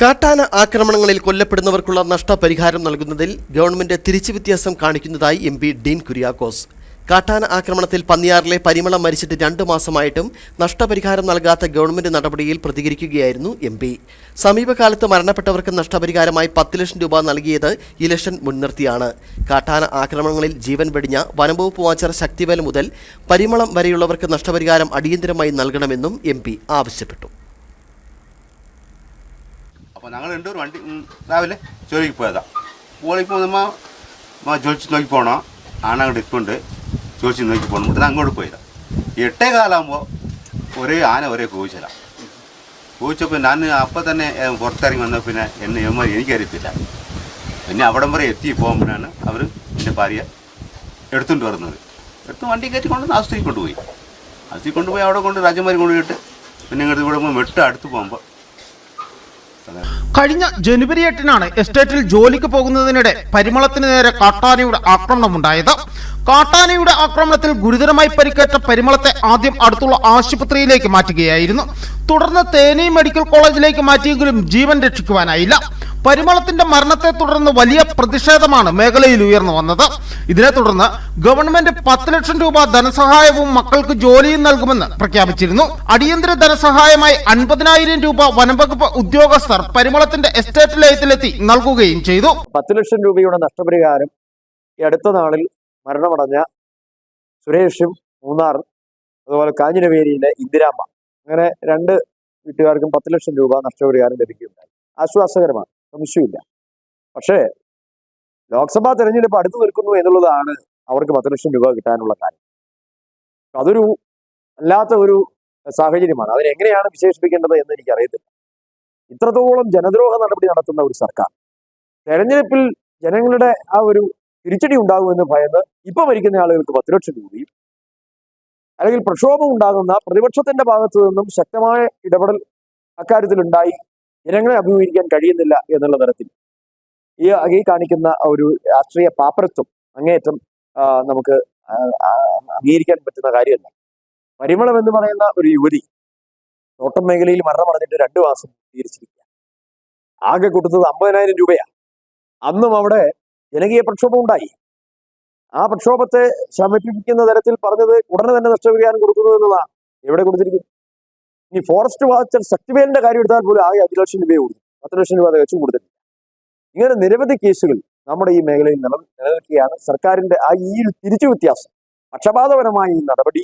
കാട്ടാന ആക്രമണങ്ങളിൽ കൊല്ലപ്പെടുന്നവർക്കുള്ള നഷ്ടപരിഹാരം നൽകുന്നതിൽ ഗവൺമെന്റ് തിരിച്ചു വ്യത്യാസം കാണിക്കുന്നതായി എം പി ഡീൻ കുര്യാക്കോസ്. കാട്ടാന ആക്രമണത്തിൽ പന്നിയാറിലെ പരിമളം മരിച്ചിട്ട് രണ്ട് മാസമായിട്ടും നഷ്ടപരിഹാരം നൽകാത്ത ഗവൺമെന്റ് നടപടിയിൽ പ്രതികരിക്കുകയായിരുന്നു എം പി. സമീപകാലത്ത് മരണപ്പെട്ടവർക്ക് നഷ്ടപരിഹാരമായി പത്ത് ലക്ഷം രൂപ നൽകിയത് ഇലക്ഷൻ മുൻനിർത്തിയാണ്. കാട്ടാന ആക്രമണങ്ങളിൽ ജീവൻ വെടിഞ്ഞ വനംവകുപ്പ് വാച്ചർ ശക്തിവേൽ മുതൽ പരിമളം വരെയുള്ളവർക്ക് നഷ്ടപരിഹാരം അടിയന്തരമായി നൽകണമെന്നും എം ആവശ്യപ്പെട്ടു. അപ്പോൾ ഞങ്ങൾ രണ്ടുപേരും വണ്ടി രാവിലെ ജോലിക്ക് പോയതാ. ജോലിക്ക് പോകുമ്പോൾ ജോലിച്ച് നോക്കി പോകണം ആന ഇപ്പുണ്ട് ജോലിച്ച് നോക്കി പോകണം ഇവിടെ അങ്ങോട്ട് പോയതാ. എട്ടേ കാലാകുമ്പോൾ ഒരേ ആന ഒരേ കൂച്ചല കൂച്ചപ്പോൾ ഞാൻ അപ്പം തന്നെ പുറത്തിറങ്ങി വന്ന പിന്നെ എന്നെ എമ്മ എനിക്കറിയത്തില്ല. പിന്നെ അവിടം വരെ എത്തി പോകുമ്പോഴാണ് അവർ എന്റെ ഭാര്യ എടുത്തുകൊണ്ട് വരുന്നത്. എടുത്ത് വണ്ടി കയറ്റി കൊണ്ട് ആസ്തിക്ക് കൊണ്ടുപോയി. ആസ്തിക്ക് കൊണ്ടുപോയി അവിടെ കൊണ്ട് രാജന്മാർ കൊണ്ടുപോയിട്ട് പിന്നെ ഇങ്ങോട്ട് ഇവിടെ മെട്ട് അടുത്ത് പോകുമ്പോൾ കഴിഞ്ഞ ജനുവരി എട്ടിനാണ് എസ്റ്റേറ്റിൽ ജോലിക്ക് പോകുന്നതിനിടെ പരിമളത്തിന് നേരെ കാട്ടാനയുടെ ആക്രമണമുണ്ടായത്. കാട്ടാനയുടെ ആക്രമണത്തിൽ ഗുരുതരമായി പരിക്കേറ്റ പരിമളത്തെ ആദ്യം അടുത്തുള്ള ആശുപത്രിയിലേക്ക് മാറ്റുകയായിരുന്നു. തുടർന്ന് തേനി മെഡിക്കൽ കോളേജിലേക്ക് മാറ്റിയെങ്കിലും ജീവൻ രക്ഷിക്കുവാനായില്ല. പരിമളത്തിന്റെ മരണത്തെ തുടർന്ന് വലിയ പ്രതിഷേധമാണ് മേഖലയിൽ ഉയർന്നു വന്നത്. ഇതിനെ തുടർന്ന് ഗവൺമെന്റ് പത്ത് ലക്ഷം രൂപ ധനസഹായവും മക്കൾക്ക് ജോലിയും നൽകുമെന്ന് പ്രഖ്യാപിച്ചിരുന്നു. അടിയന്തര ധനസഹായമായി അൻപതിനായിരം രൂപ വനംവകുപ്പ് ഉദ്യോഗസ്ഥർ പരിമളത്തിന്റെ എസ്റ്റേറ്റ് ലയത്തിലെത്തി നൽകുകയും ചെയ്തു. പത്ത് ലക്ഷം രൂപയുടെ നഷ്ടപരിഹാരം ഈ അടുത്ത നാളിൽ മരണമടഞ്ഞ സുരേഷും മൂന്നാർ അതുപോലെ കാഞ്ഞിരവേലിയിലെ ഇന്ദിരാമ്മ. അങ്ങനെ രണ്ട് വീട്ടുകാർക്കും പത്ത് ലക്ഷം രൂപ നഷ്ടപരിഹാരം ലഭിക്കുകയുണ്ടായി. ആശ്വാസകരമാണ്. സംശയമില്ല. പക്ഷേ ലോക്സഭാ തെരഞ്ഞെടുപ്പ് അടുത്തു നിൽക്കുന്നു എന്നുള്ളതാണ് അവർക്ക് പത്ത് ലക്ഷം രൂപ കിട്ടാനുള്ള കാര്യം. അതൊരു അല്ലാത്ത ഒരു സാഹചര്യമാണ്. അതിനെങ്ങനെയാണ് വിശേഷിപ്പിക്കേണ്ടത് എന്ന് എനിക്കറിയത്തില്ല. ഇത്രത്തോളം ജനദ്രോഹ നടപടി നടത്തുന്ന ഒരു സർക്കാർ. തെരഞ്ഞെടുപ്പിൽ ജനങ്ങളുടെ ആ ഒരു തിരിച്ചടി ഉണ്ടാകുമെന്ന് ഭയന്ന് ഇപ്പൊ മരിക്കുന്ന ആളുകൾക്ക് പത്ത് ലക്ഷം രൂപയും അല്ലെങ്കിൽ പ്രക്ഷോഭം ഉണ്ടാകുന്ന പ്രതിപക്ഷത്തിന്റെ ഭാഗത്തു നിന്നും ശക്തമായ ഇടപെടൽ അക്കാര്യത്തിൽ ഉണ്ടായി ജനങ്ങളെ അഭിമുഖീകരിക്കാൻ കഴിയുന്നില്ല എന്നുള്ള തരത്തിൽ. ഈ ഈ കാണിക്കുന്ന ഒരു രാഷ്ട്രീയ പാപ്പരത്വം അങ്ങേയറ്റം നമുക്ക് അംഗീകരിക്കാൻ പറ്റുന്ന കാര്യമല്ല. പരിമളം എന്ന് പറയുന്ന ഒരു യുവതി തോട്ടം മേഖലയിൽ മരണമടഞ്ഞിട്ട് രണ്ടു മാസം തീരിച്ചിരിക്കുക ആകെ കൊടുത്തത് അമ്പതിനായിരം രൂപയാണ് അന്നും അവിടെ ജനകീയ പ്രക്ഷോഭം ഉണ്ടായി. ആ പ്രക്ഷോഭത്തെ ശമിപ്പിക്കുന്ന തരത്തിൽ പറഞ്ഞത് ഉടനെ തന്നെ നഷ്ടപരിഹാരം കൊടുക്കുന്നു എന്നതാണ്. എവിടെ കൊടുത്തിരിക്കുന്നു ഇനി ഫോറസ്റ്റ് വാച്ചർ ശക്തിവേലിന്റെ കാര്യം എടുത്താൽ പോലും ആകെ അഞ്ച് ലക്ഷം രൂപയെ കൊടുത്തു പത്ത് ലക്ഷം രൂപ തികച്ചും കൊടുത്തിട്ടില്ല. ഇങ്ങനെ നിരവധി കേസുകൾ നമ്മുടെ ഈ മേഖലയിൽ നില നിലനിൽക്കുകയാണ്. സർക്കാരിന്റെ ആ ഈ തിരിച്ചു വ്യത്യാസം പക്ഷപാതപരമായ ഈ നടപടി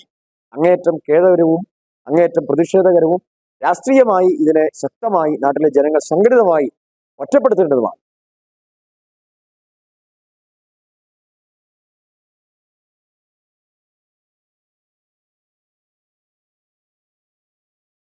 അങ്ങേയറ്റം ഖേദകരവും അങ്ങേയറ്റം പ്രതിഷേധകരവും രാഷ്ട്രീയമായി ഇതിനെ ശക്തമായി നാട്ടിലെ ജനങ്ങൾ സംഘടിതമായി ഒറ്റപ്പെടുത്തേണ്ടതുമാണ്.